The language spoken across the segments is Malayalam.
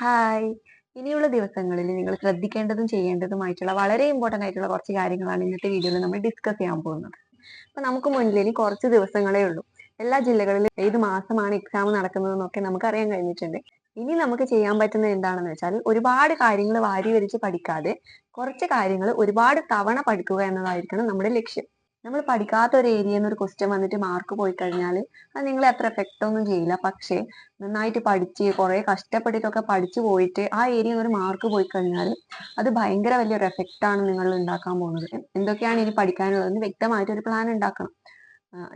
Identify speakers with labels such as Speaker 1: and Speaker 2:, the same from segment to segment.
Speaker 1: ഹായ് ഇനിയുള്ള ദിവസങ്ങളിൽ നിങ്ങൾ ശ്രദ്ധിക്കേണ്ടതും ചെയ്യേണ്ടതുമായിട്ടുള്ള വളരെ ഇമ്പോർട്ടന്റ് ആയിട്ടുള്ള കുറച്ച് കാര്യങ്ങളാണ് ഇന്നത്തെ വീഡിയോയിൽ നമ്മൾ ഡിസ്കസ് ചെയ്യാൻ പോകുന്നത്. അപ്പൊ നമുക്ക് മുന്നിൽ ഇനി കുറച്ച് ദിവസങ്ങളേ ഉള്ളൂ. എല്ലാ ജില്ലകളിലും ഏത് മാസമാണ് എക്സാം നടക്കുന്നതെന്നൊക്കെ നമുക്ക് അറിയാൻ കഴിഞ്ഞിട്ടുണ്ട്. ഇനി നമുക്ക് ചെയ്യാൻ പറ്റുന്നത് എന്താണെന്ന് വെച്ചാൽ ഒരുപാട് കാര്യങ്ങൾ വാരി വരിച്ച് പഠിക്കാതെ കുറച്ച് കാര്യങ്ങൾ ഒരുപാട് തവണ പഠിക്കുക എന്നതായിരിക്കണം നമ്മുടെ ലക്ഷ്യം. നമ്മൾ പഠിക്കാത്ത ഒരു ഏരിയയിൽ നിന്ന് ഒരു ക്വസ്റ്റ്യൻ വന്നിട്ട് മാർക്ക് പോയി കഴിഞ്ഞാൽ അത് നിങ്ങളെ അത്ര എഫക്റ്റ് ഒന്നും ചെയ്യില്ല. പക്ഷേ നന്നായിട്ട് പഠിച്ച് കുറെ കഷ്ടപ്പെട്ടിട്ടൊക്കെ പഠിച്ചു പോയിട്ട് ആ ഏരിയയിൽ ഒരു മാർക്ക് പോയി കഴിഞ്ഞാൽ അത് ഭയങ്കര വലിയൊരു എഫക്റ്റ് ആണ് നിങ്ങൾ ഉണ്ടാക്കാൻ പോകുന്നത്. എന്തൊക്കെയാണ് ഇനി പഠിക്കാനുള്ളതെന്ന് വ്യക്തമായിട്ട് ഒരു പ്ലാൻ ഉണ്ടാക്കണം.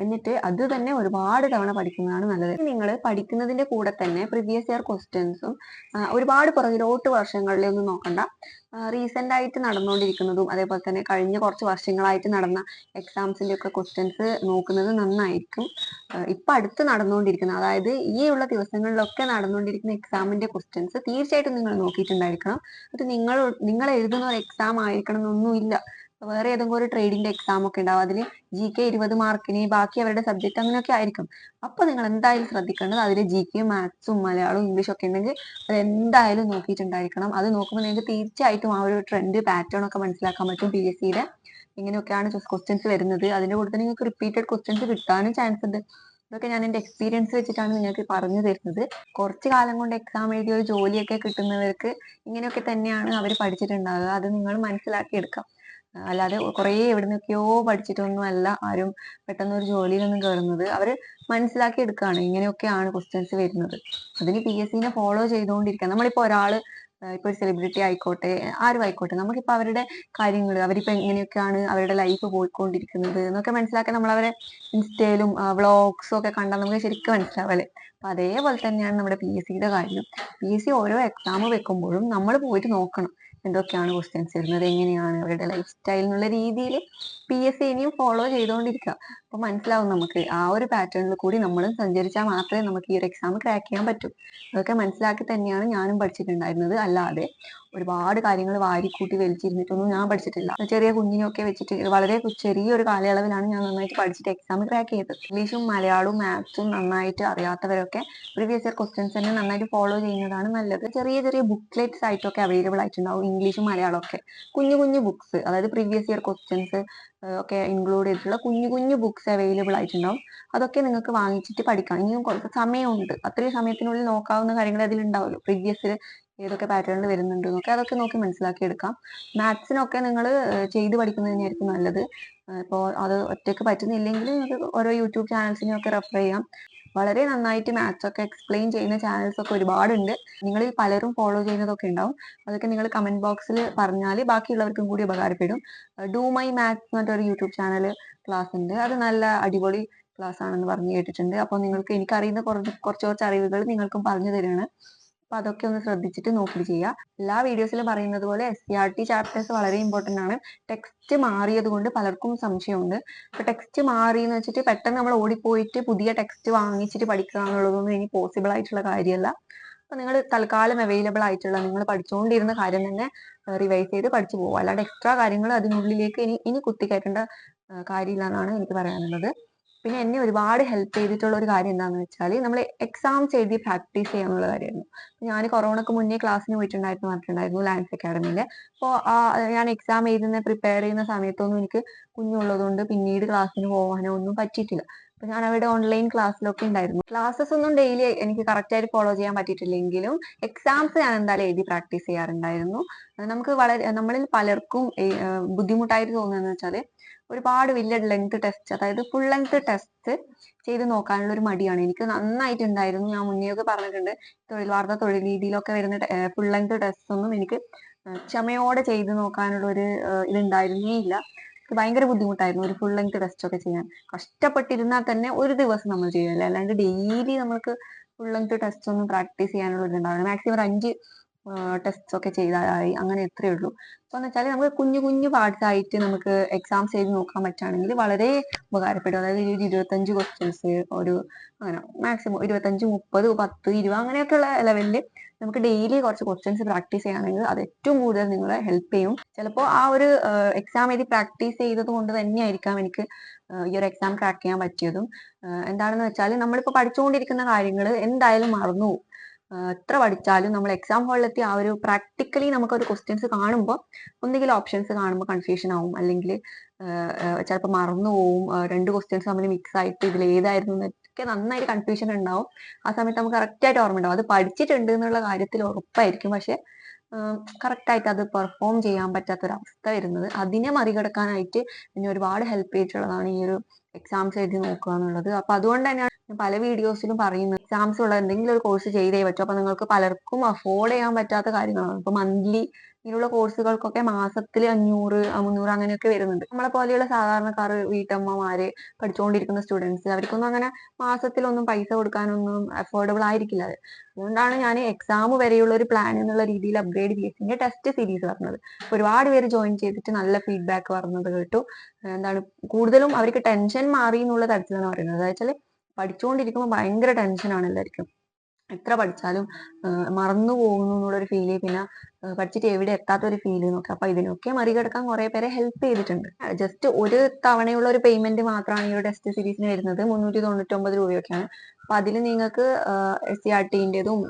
Speaker 1: എന്നിട്ട് അത് തന്നെ ഒരുപാട് തവണ പഠിക്കുന്നതാണ് നല്ലത്. നിങ്ങൾ പഠിക്കുന്നതിന്റെ കൂടെ തന്നെ പ്രീവിയസ് ഇയർ ക്വസ്റ്റ്യൻസും ഒരുപാട് പുറകിലോട്ട് വർഷങ്ങളിലെ ഒന്നും നോക്കണ്ട. റീസെന്റ് ആയിട്ട് നടന്നുകൊണ്ടിരിക്കുന്നതും അതേപോലെ തന്നെ കഴിഞ്ഞ കുറച്ച് വർഷങ്ങളായിട്ട് നടന്ന എക്സാംസിന്റെ ഒക്കെ ക്വസ്റ്റ്യൻസ് നോക്കുന്നത് നന്നായിരിക്കും. ഇപ്പൊ അടുത്ത് നടന്നുകൊണ്ടിരിക്കുന്ന അതായത് ഈ ഉള്ള ദിവസങ്ങളിലൊക്കെ നടന്നുകൊണ്ടിരിക്കുന്ന എക്സാമിന്റെ ക്വസ്റ്റ്യൻസ് തീർച്ചയായിട്ടും നിങ്ങൾ നോക്കിയിട്ടുണ്ടായിരിക്കണം. അത് നിങ്ങൾ നിങ്ങൾ എഴുതുന്ന ഒരു എക്സാം ആയിരിക്കണം എന്നൊന്നുമില്ല. വേറെ ഏതെങ്കിലും ഒരു ട്രേഡിന്റെ എക്സാം ഒക്കെ ഉണ്ടാവും. അതിൽ ജി കെ ഇരുപത് മാർക്കിന് ബാക്കി അവരുടെ സബ്ജക്ട് അങ്ങനെയൊക്കെ ആയിരിക്കും. അപ്പൊ നിങ്ങൾ എന്തായാലും ശ്രദ്ധിക്കേണ്ടത് അതിൽ ജി കെ മാത്സും മലയാളവും ഇംഗ്ലീഷും ഒക്കെ ഉണ്ടെങ്കിൽ അത് എന്തായാലും നോക്കിയിട്ടുണ്ടായിരിക്കണം. അത് നോക്കുമ്പോൾ നിങ്ങൾക്ക് തീർച്ചയായിട്ടും ആ ഒരു ട്രെൻഡ് പാറ്റേൺ ഒക്കെ മനസ്സിലാക്കാൻ പറ്റും പി എസ് സിയുടെ ഇങ്ങനെയൊക്കെയാണ് ക്വസ്റ്റ്യൻസ് വരുന്നത്. അതിന്റെ കൂടെ തന്നെ നിങ്ങൾക്ക് റിപ്പീറ്റഡ് ക്വസ്റ്റ്യൻസ് കിട്ടാനും ചാൻസ് ഉണ്ട്. ഇതൊക്കെ ഞാൻ എന്റെ എക്സ്പീരിയൻസ് വെച്ചിട്ടാണ് നിങ്ങൾക്ക് പറഞ്ഞു തരുന്നത്. കുറച്ച് കാലം കൊണ്ട് എക്സാം എഴുതി ഒരു ജോലിയൊക്കെ കിട്ടുന്നവർക്ക് ഇങ്ങനെയൊക്കെ തന്നെയാണ് അവർ പഠിച്ചിട്ടുണ്ടാവുക. അത് നിങ്ങൾ മനസ്സിലാക്കി എടുക്കാം. അല്ലാതെ കുറേ എവിടുന്നൊക്കെയോ പഠിച്ചിട്ടൊന്നും അല്ല ആരും പെട്ടെന്ന് ഒരു ജോലിയിലൊന്നും കയറുന്നത് അവർ മനസ്സിലാക്കി എടുക്കുകയാണ് ഇങ്ങനെയൊക്കെയാണ് ക്വസ്റ്റ്യൻസ് വരുന്നത്. അതിന് പി എസ് സിനെ ഫോളോ ചെയ്തുകൊണ്ടിരിക്കുക നമ്മളിപ്പോ ഒരാൾ ഇപ്പോൾ ഇപ്പൊ ഒരു സെലിബ്രിറ്റി ആയിക്കോട്ടെ ആരും ആയിക്കോട്ടെ നമുക്കിപ്പോ അവരുടെ കാര്യങ്ങൾ അവരിപ്പോ എങ്ങനെയൊക്കെയാണ് അവരുടെ ലൈഫ് പോയിക്കൊണ്ടിരിക്കുന്നത് എന്നൊക്കെ മനസ്സിലാക്കാൻ നമ്മൾ അവരെ ഇൻസ്റ്റയിലും വ്ളോഗ്സും ഒക്കെ കണ്ടാൽ നമുക്ക് ശരിക്കും മനസ്സിലാവല്ലേ? അപ്പൊ അതേപോലെ തന്നെയാണ് നമ്മുടെ പി എസ് സിയുടെ കാര്യം. പി എസ് സി ഓരോ എക്സാം വെക്കുമ്പോഴും നമ്മൾ പോയിട്ട് നോക്കണം. എന്തൊക്കെയാണ് ക്വസ്റ്റ്യൻസ് വരുന്നത്? എങ്ങനെയാണ് അവരുടെ ലൈഫ് സ്റ്റൈൽ എന്നുള്ള രീതിയിൽ പി എസ് സി ഇനിയും ഫോളോ ചെയ്തുകൊണ്ടിരിക്കുക അപ്പൊ മനസ്സിലാവും നമുക്ക് ആ ഒരു പാറ്റേണിൽ കൂടി നമ്മൾ സഞ്ചരിച്ചാൽ മാത്രമേ നമുക്ക് ഈ ഒരു എക്സാം ക്രാക്ക് ചെയ്യാൻ പറ്റൂ. അതൊക്കെ മനസ്സിലാക്കി തന്നെയാണ് ഞാനും പഠിച്ചിട്ടുണ്ടായിരുന്നത്. അല്ലാതെ ഒരുപാട് കാര്യങ്ങൾ വാരിക്കൂട്ടി വലിച്ചിരുന്നിട്ടൊന്നും ഞാൻ പഠിച്ചിട്ടില്ല. ചെറിയ കുഞ്ഞിനെയൊക്കെ വെച്ചിട്ട് വളരെ ചെറിയൊരു കാലയളവിലാണ് ഞാൻ നന്നായിട്ട് പഠിച്ചിട്ട് എക്സാം ക്രാക്ക് ചെയ്തത്. ഇംഗ്ലീഷും മലയാളവും മാത്സും നന്നായിട്ട് അറിയാത്തവരൊക്കെ പ്രീവിയസ് ഇയർ ക്വസ്റ്റ്യൻസ് തന്നെ നന്നായിട്ട് ഫോളോ ചെയ്യുന്നതാണ് നല്ലത്. ചെറിയ ചെറിയ ബുക്ക്ലെറ്റ്സ് ആയിട്ടൊക്കെ അവൈലബിൾ ആയിട്ടുണ്ടാവും. ഇംഗ്ലീഷും മലയാളമൊക്കെ കുഞ്ഞു കുഞ്ഞു ബുക്ക്സ് അതായത് പ്രീവിയസ് ഇയർ ക്വസ്റ്റ്യൻസ് ഒക്കെ ഇൻക്ലൂഡ് ചെയ്തിട്ടുള്ള കുഞ്ഞു കുഞ്ഞു ബുക്സ് അവൈലബിൾ ആയിട്ടുണ്ടാവും. അതൊക്കെ നിങ്ങൾക്ക് വാങ്ങിച്ചിട്ട് പഠിക്കാം ഇനിയും കുറച്ച് സമയമുണ്ട്. അത്രയും സമയത്തിനുള്ളിൽ നോക്കാവുന്ന കാര്യങ്ങൾ അതിലുണ്ടാവുമല്ലോ പ്രീവിയസിൽ പ്രീവിയസ് ഏതൊക്കെ പാറ്റേണിൽ വരുന്നുണ്ട് എന്നൊക്കെ അതൊക്കെ നോക്കി മനസ്സിലാക്കി എടുക്കാം. മാത്സിനൊക്കെ നിങ്ങൾ ചെയ്ത് പഠിക്കുന്നത് നല്ലത്. ഇപ്പോൾ അത് ഒറ്റയ്ക്ക് പറ്റുന്നില്ലെങ്കിൽ നിങ്ങൾക്ക് ഓരോ യൂട്യൂബ് ചാനൽസിനെയൊക്കെ റെഫർ ചെയ്യാം. വളരെ നന്നായിട്ട് മാത്സ് ഒക്കെ എക്സ്പ്ലെയിൻ ചെയ്യുന്ന ചാനൽസ് ഒക്കെ ഒരുപാടുണ്ട്. നിങ്ങളിൽ പലരും ഫോളോ ചെയ്യുന്നതൊക്കെ ഉണ്ടാവും. അതൊക്കെ നിങ്ങൾ കമന്റ് ബോക്സിൽ പറഞ്ഞാൽ ബാക്കിയുള്ളവർക്കും കൂടി ഉപകാരപ്പെടും. ഡൂ മൈ മാത്സ് എന്ന് യൂട്യൂബ് ചാനൽ ക്ലാസ് ഉണ്ട്. അത് നല്ല അടിപൊളി ക്ലാസ് ആണെന്ന് പറഞ്ഞു കേട്ടിട്ടുണ്ട്. അപ്പോൾ നിങ്ങൾക്ക് എനിക്കറിയുന്ന കുറച്ച് കുറച്ച് കുറച്ച് അറിവുകൾ നിങ്ങൾക്കും പറഞ്ഞു തരുകയാണ് അപ്പൊ അതൊക്കെ ഒന്ന് ശ്രദ്ധിച്ചിട്ട് നോക്കി ചെയ്യുക എല്ലാ വീഡിയോസിലും പറയുന്നത് പോലെ S C R T chapters വളരെ ഇമ്പോർട്ടന്റ് ആണ്. ടെക്സ്റ്റ് മാറിയത് കൊണ്ട് പലർക്കും സംശയമുണ്ട്. അപ്പൊ ടെക്സ്റ്റ് മാറി എന്ന് വെച്ചിട്ട് പെട്ടെന്ന് നമ്മൾ ഓടിപ്പോയിട്ട് പുതിയ ടെക്സ്റ്റ് വാങ്ങിച്ചിട്ട് പഠിക്കുക എന്നുള്ളതൊന്നും ഇനി പോസിബിൾ ആയിട്ടുള്ള കാര്യമല്ല. അപ്പൊ നിങ്ങൾ തൽക്കാലം അവൈലബിൾ ആയിട്ടുള്ള നിങ്ങൾ പഠിച്ചുകൊണ്ടിരുന്ന കാര്യം തന്നെ റിവൈസ് ചെയ്ത് പഠിച്ചു പോകുക അല്ലാതെ എക്സ്ട്രാ കാര്യങ്ങൾ അതിനുള്ളിലേക്ക് ഇനി ഇനി കുത്തിക്കയറ്റേണ്ട കാര്യമില്ല എന്നാണ് എനിക്ക് പറയാനുള്ളത്. പിന്നെ എന്നെ ഒരുപാട് ഹെൽപ്പ് ചെയ്തിട്ടുള്ള ഒരു കാര്യം എന്താണെന്ന് വെച്ചാൽ നമ്മൾ എക്സാംസ് എഴുതി പ്രാക്ടീസ് ചെയ്യാനുള്ള കാര്യമായിരുന്നു. ഞാൻ കൊറോണക്ക് മുന്നേ ക്ലാസ്സിന് പോയിട്ടുണ്ടായിരുന്നു പറഞ്ഞിട്ടുണ്ടായിരുന്നു ലാൻസ് അക്കാഡമിയിൽ അപ്പോൾ ഞാൻ എക്സാം എഴുതുന്ന പ്രിപ്പയർ ചെയ്യുന്ന സമയത്തൊന്നും എനിക്ക് കുഞ്ഞുള്ളതുകൊണ്ട് പിന്നീട് ക്ലാസ്സിന് പോകാനോ ഒന്നും പറ്റിയിട്ടില്ല. അപ്പൊ ഞാൻ അവിടെ ഓൺലൈൻ ക്ലാസ്സിലൊക്കെ ഉണ്ടായിരുന്നു. ക്ലാസ്സസ് ഒന്നും ഡെയിലി എനിക്ക് കറക്റ്റ് ആയിട്ട് ഫോളോ ചെയ്യാൻ പറ്റിയിട്ടില്ലെങ്കിലും എക്സാംസ് ഞാൻ എന്തായാലും എഴുതി പ്രാക്ടീസ് ചെയ്യാറുണ്ടായിരുന്നു. നമുക്ക് വളരെ നമ്മളിൽ പലർക്കും ബുദ്ധിമുട്ടായിട്ട് തോന്നുന്നത് വെച്ചാൽ ഒരുപാട് വലിയ ലെങ്ത് ടെസ്റ്റ് അതായത് ഫുൾ ലെങ്ത് ടെസ്റ്റ് ചെയ്ത് നോക്കാനുള്ള ഒരു മടിയാണ്. എനിക്ക് നന്നായിട്ട് ഉണ്ടായിരുന്നു ഞാൻ മുന്നേയൊക്കെ പറഞ്ഞിട്ടുണ്ട് തൊഴിൽ വാർത്ത തൊഴിൽ രീതിയിലൊക്കെ വരുന്ന ഫുൾ ലെങ്ത് ടെസ്റ്റ് ഒന്നും എനിക്ക് ക്ഷമയോടെ ചെയ്ത് നോക്കാനുള്ള ഒരു ഇതുണ്ടായിരുന്നേ ഇല്ല. എനിക്ക് ഭയങ്കര ബുദ്ധിമുട്ടായിരുന്നു ഒരു ഫുൾ ലെങ്ത് ടെസ്റ്റ് ഒക്കെ ചെയ്യാൻ. കഷ്ടപ്പെട്ടിരുന്നാൽ തന്നെ ഒരു ദിവസം നമ്മൾ ചെയ്യില്ല അല്ലാണ്ട് ഡെയിലി നമ്മൾക്ക് ഫുൾ ലെങ്ത് ടെസ്റ്റ് ഒന്നും പ്രാക്ടീസ് ചെയ്യാനുള്ള ഒരു ഉണ്ടാവില്ല മാക്സിമം ഒരു അഞ്ച് ടെസ്റ്റ് ഒക്കെ ചെയ്താലായി. അങ്ങനെ എത്രയേ ഉള്ളൂ. അപ്പൊ എന്ന് വെച്ചാൽ നമുക്ക് കുഞ്ഞു കുഞ്ഞു പാർട്സ് ആയിട്ട് നമുക്ക് എക്സാംസ് എഴുതി നോക്കാൻ പറ്റുകയാണെങ്കിൽ വളരെ ഉപകാരപ്പെടും. അതായത് ഒരു ഇരുപത്തഞ്ച് ക്വസ്റ്റ്യൻസ് ഒരു അങ്ങനെ മാക്സിമം ഇരുപത്തഞ്ച് മുപ്പത് പത്ത് ഇരുപത് അങ്ങനെയൊക്കെയുള്ള ലെവലിൽ നമുക്ക് ഡെയിലി കുറച്ച് ക്വസ്റ്റ്യൻസ് പ്രാക്ടീസ് ചെയ്യുകയാണെങ്കിൽ അത് ഏറ്റവും കൂടുതൽ നിങ്ങളെ ഹെൽപ്പ് ചെയ്യും. ചിലപ്പോൾ ആ ഒരു എക്സാം എഴുതി പ്രാക്ടീസ് ചെയ്തത് കൊണ്ട് തന്നെയായിരിക്കാം എനിക്ക് ഈ ഒരു എക്സാം ക്രാക്ക് ചെയ്യാൻ പറ്റിയതും. എന്താണെന്ന് വെച്ചാൽ നമ്മളിപ്പോൾ പഠിച്ചുകൊണ്ടിരിക്കുന്ന കാര്യങ്ങൾ എന്തായാലും മറന്നു പോകും. എത്ര പഠിച്ചാലും നമ്മൾ എക്സാം ഹാളിലെത്തി ആ ഒരു പ്രാക്ടിക്കലി നമുക്ക് ഒരു ക്വസ്റ്റ്യൻസ് കാണുമ്പോൾ ഒന്നുകിൽ ഓപ്ഷൻസ് കാണുമ്പോൾ കൺഫ്യൂഷൻ ആവും. അല്ലെങ്കിൽ ചിലപ്പോൾ മറന്നു പോവും. രണ്ട് ക്വസ്റ്റ്യൻസ് തമ്മിൽ മിക്സ് ആയിട്ട് ഇതിൽ ഏതായിരുന്നു എന്നൊക്കെ നന്നായിട്ട് കൺഫ്യൂഷൻ ഉണ്ടാവും. ആ സമയത്ത് നമുക്ക് കറക്റ്റ് ആയിട്ട് ഓർമ്മ ഉണ്ടാവും അത് പഠിച്ചിട്ടുണ്ട് എന്നുള്ള കാര്യത്തിൽ ഉറപ്പായിരിക്കും. പക്ഷെ കറക്റ്റ് ആയിട്ട് അത് പെർഫോം ചെയ്യാൻ പറ്റാത്ത ഒരു അവസ്ഥ വരുന്നത് അതിനെ മറികടക്കാനായിട്ട് എന്നെ ഒരുപാട് ഹെൽപ്പ് ചെയ്തിട്ടുള്ളതാണ് ഈ ഒരു എക്സാംസ് എഴുതി നോക്കുക എന്നുള്ളത്. അപ്പൊ അതുകൊണ്ട് തന്നെയാണ് പല വീഡിയോസിലും പറയുന്നത്. എക്സാംസ് ഉള്ള എന്തെങ്കിലും ഒരു കോഴ്സ് ചെയ്തേ പറ്റൂ. അപ്പൊ നിങ്ങൾക്ക് പലർക്കും അഫോർഡ് ചെയ്യാൻ പറ്റാത്ത കാര്യങ്ങളാണ്. ഇപ്പൊ മന്ത്ലി ഇങ്ങനെയുള്ള കോഴ്സുകൾക്കൊക്കെ മാസത്തിൽ അഞ്ഞൂറ് മുന്നൂറ് അങ്ങനെയൊക്കെ വരുന്നുണ്ട്. നമ്മളെ പോലെയുള്ള സാധാരണക്കാർ വീട്ടമ്മമാര് പഠിച്ചുകൊണ്ടിരിക്കുന്ന സ്റ്റുഡൻസ് അവർക്കൊന്നും അങ്ങനെ മാസത്തിലൊന്നും പൈസ കൊടുക്കാനൊന്നും അഫോർഡബിൾ ആയിരിക്കില്ല. അത് അതുകൊണ്ടാണ് ഞാൻ എക്സാം വരെയുള്ള ഒരു പ്ലാൻ എന്നുള്ള രീതിയിൽ upgrade B S test series പറഞ്ഞത്. ഒരുപാട് പേര് ജോയിൻ ചെയ്തിട്ട് നല്ല ഫീഡ്ബാക്ക് പറഞ്ഞത് കേട്ടു. എന്താണ് കൂടുതലും അവർക്ക് ടെൻഷൻ മാറി എന്നുള്ള തരത്തിലാണ് പറയുന്നത്. അതായത് പഠിച്ചുകൊണ്ടിരിക്കുമ്പോൾ ഭയങ്കര ടെൻഷനാണ് എല്ലാവർക്കും എത്ര പഠിച്ചാലും മറന്നു പോകുന്നു എന്നുള്ളൊരു ഫീൽ പിന്നെ പഠിച്ചിട്ട് എവിടെ എത്താത്ത ഒരു ഫീൽ നോക്കി അപ്പൊ ഇതിനൊക്കെ മറികടക്കാൻ കുറെ പേരെ ഹെൽപ്പ് ചെയ്തിട്ടുണ്ട്. ജസ്റ്റ് ഒരു തവണയുള്ള ഒരു പേയ്മെന്റ് മാത്രമാണ് ഈ ഒരു ടെസ്റ്റ് സീരീസിന് വരുന്നത്. മുന്നൂറ്റി തൊണ്ണൂറ്റി ഒമ്പത് രൂപയൊക്കെയാണ്. അപ്പൊ അതിൽ നിങ്ങൾക്ക് എസ് സി ആർ ടിന്റെതും